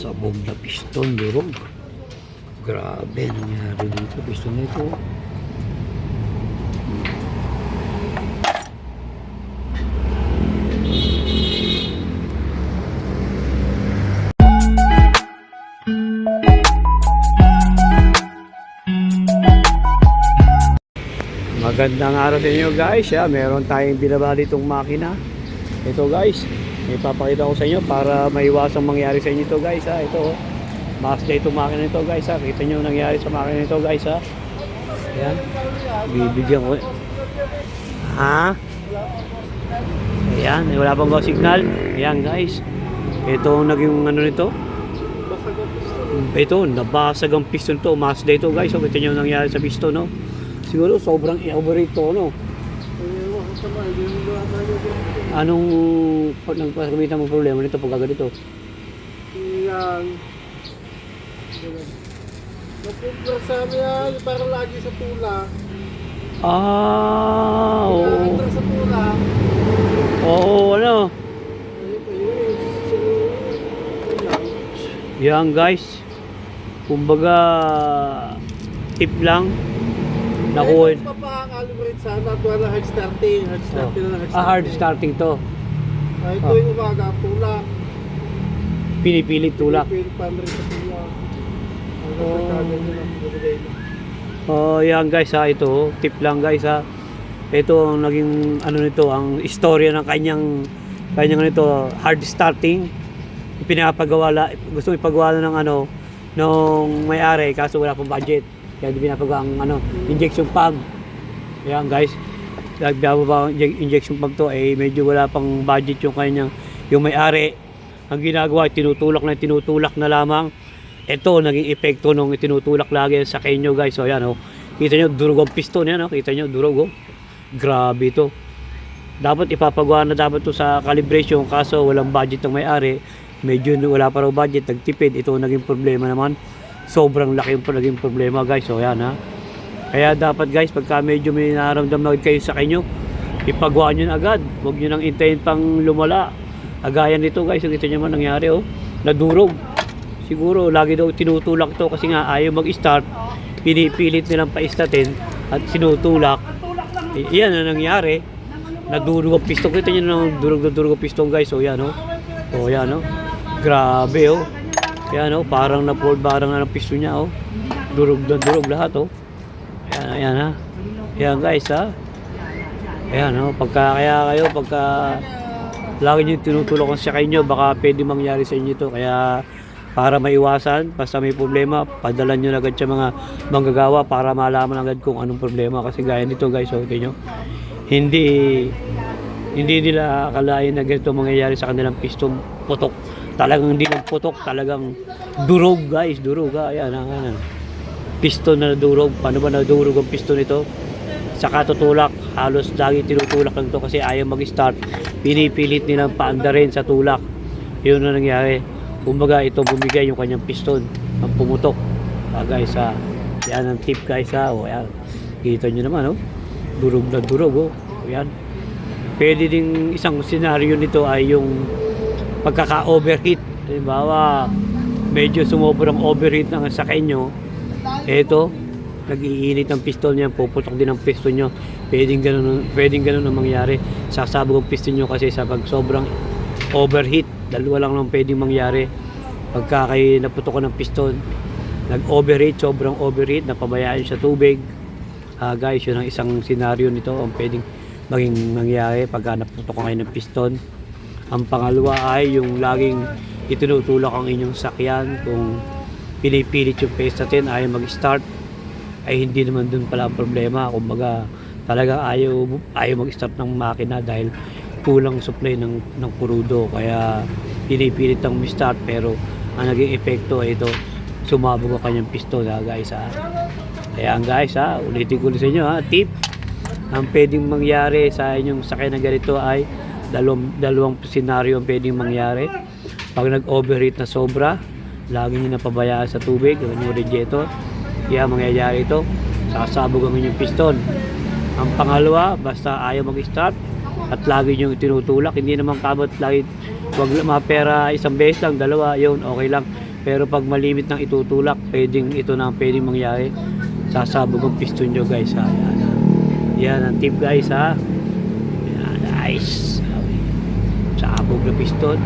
Sabog na piston, durog. Grabe, nangyari dito. Piston na ito. Magandang araw sa inyo guys. Yeah, meron tayong binaba ditong makina. Ito guys, ipapakita ko sa inyo para maiwasang mangyari sa inyo ito guys. Ha. Ito, oh. Mazda itong makina nito guys. Ha. Kita nyo nangyari sa makina nito guys. Ha. Ayan. Bibigyan ko. Ha? Ayan, wala pang go signal. Ayan guys. Ito naging ano nito. Ito, nabasag ang piston to. Mazda ito guys. So, kita nyo nangyari sa piston. No? Siguro sobrang i-overrate to. No? Anong pag nagpagamitan mo problema nito pag ganito? Yan. Napumpra sa amin yan, parang lagi sa tula. Ah, oo. Napumpra sa tula. Oo, ano? Yan guys. Kumbaga tip lang. Nakuha. Ayun pa pa ang calibrate sa atin. Ito na hard starting. Hard starting na hard starting. Ah, hard starting to. Ah, ito Ah. yung umaga, tula. Pinipilit tulak. Pili pa rin sa tula. Ang Oh. Oh, yan guys ha, ito tip lang guys ha. Ito ang naging ano nito, ang istorya ng kanyang kanyang nito hard starting. Pinapagawa la, gusto ipagawa ng ano nung may-ari kaso wala pang budget. Kaya hindi pinapagawa ang ano, injection pump. Yan guys. Nagbaba ang inje- injection pump to eh medyo wala pang budget yung kanyang yung may-ari. Ang ginagawa tinutulak na tinutulak na lamang ito naging epekto nung itinutulak lagi sa kanyo guys. So yan oh. Kita nyo durog ang piston yan oh. Kita nyo durog oh. Grabe ito. Dapat ipapagawa na dapat to sa calibration kaso walang budget ng may-ari. Medyo wala pa raw budget, nagtipid. Ito naging problema naman. Sobrang laki yung naging problema guys. So yan ha. Kaya dapat guys pagka medyo may nararamdaman kayo sa kanyo, ipagawa nyo na agad. Huwag nyo nang intayin pang lumala. Agayan nito guys, kita nyo man nangyari oh. Nadurog. Siguro lagi daw tinutulak to kasi nga ayaw mag-start. Pinipilit nilang pa-startin at sinutulak. I- Iyan ang nangyari. Nadurog ang piston. Kita nyo na durog na durog ang piston guys. O yan o. O yan o. Grabe o. Yan o. Parang na-fold barang na ng piston niya o. Durog na durog lahat o. Ayan, ha. Ayan guys ha. Ayan o. Pagka kaya kayo, pagka lagi nyo tinutulak sa kanyo, baka pwede mangyari sa inyo to. Kaya para maiwasan, basta may problema, padala nyo agad sa mga manggagawa para malaman agad kung anong problema. Kasi gaya nito guys, okay nyo. Hindi hindi nila akalain na ganito mangyayari sa kanilang piston putok. Talagang hindi lang putok, talagang durog guys, durog. ah. Ayan, ayan, ayan. Piston na durog. Paano ba nadurog ang piston nito? Sa katutulak, halos lagi tinutulak lang to kasi ayaw mag-start. Pinipilit nilang paandarin sa tulak. Yun na nangyari. Kumbaga ito bumigay yung kanyang piston. Ang pumutok. Ah, guys ha. Yan ang tip guys ha. O yan. Kita nyo naman oh. Durog na durog oh. O yan. Pwede ding isang senaryo nito ay yung pagkaka-overheat. Halimbawa, medyo sumobrang overheat ng sakay nyo. Eto, nag-iinit ang piston niya, puputok din ang piston nyo. Pwedeng ganun, pwedeng ganun ang mangyari. Sasabog ang piston nyo kasi sa pag sobrang overheat, dalawa lang lang pwedeng mangyari. Pagka kayo naputok ng piston, nag-overheat, sobrang overheat, napabayaan sa tubig. Ah, guys, yun ang isang senaryo nito ang pwedeng maging mangyari pagka naputok kayo ng piston. Ang pangalawa ay yung laging itinutulak ang inyong sakyan kung pinipilit yung pace natin ayaw mag-start ay hindi naman dun pala ang problema. Kumbaga talaga ayaw ayaw mag-start ng makina dahil kulang supply ng ng kurudo kaya pinipilit ang start pero ang naging epekto ay ito sumabog ang kanyang piston ha guys ha. Kaya guys ha ulitin ko sa inyo ha tip ang pwedeng mangyari sa inyong sakay na ganito ay dalawang, dalawang senaryo ang pwedeng mangyari. Pag nag-overheat na sobra, lagi nyo napabayaan sa tubig, yung radiator, kaya mangyayari ito, sasabog ang inyong piston. Ang pangalawa, basta ayaw mag-start at lagi nyo tinutulak, hindi naman kabot lagi, wag mapera isang beses lang, dalawa, yun, okay lang. Pero pag malimit ng itutulak, pwedeng ito na ang pwedeng mangyari. Sasabog ang piston nyo guys ha. Yan. Yan ang tip guys ha. Yan guys. Sabog na piston.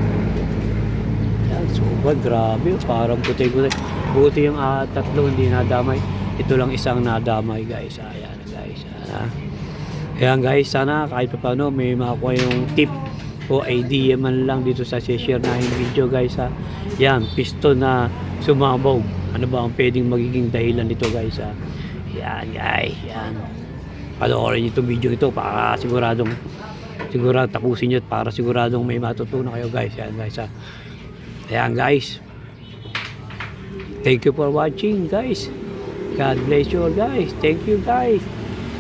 Yan, super grabe. Parang puti-puti. Buti yung ah, tatlo hindi nadamay. Ito lang isang nadamay guys. Ayan guys. Ayan, Ayan guys, sana kahit pa paano may makuha yung tip o idea man lang dito sa share na yung video guys ha. Yan, piston na sumabog. Ano ba ang pwedeng magiging dahilan nito guys ha. Yan guys, yan. Panoorin niyo itong video ito para siguradong sigurado tapusin niyo para siguradong may matutunan kayo guys. Yan guys ha. Ayan guys. Thank you for watching guys. God bless you all guys. Thank you guys.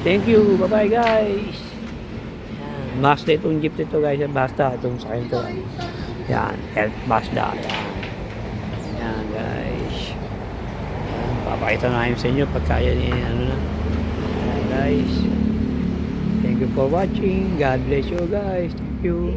Thank you. Bye-bye guys. Mazda itong jeep nito guys. Basta itong sa akin to. Yan. Mazda. Yan. Yan guys. Yan. Papakita na namin sa inyo pagka yan eh, ano na. Yan guys. Thank you for watching. God bless you guys. Thank you.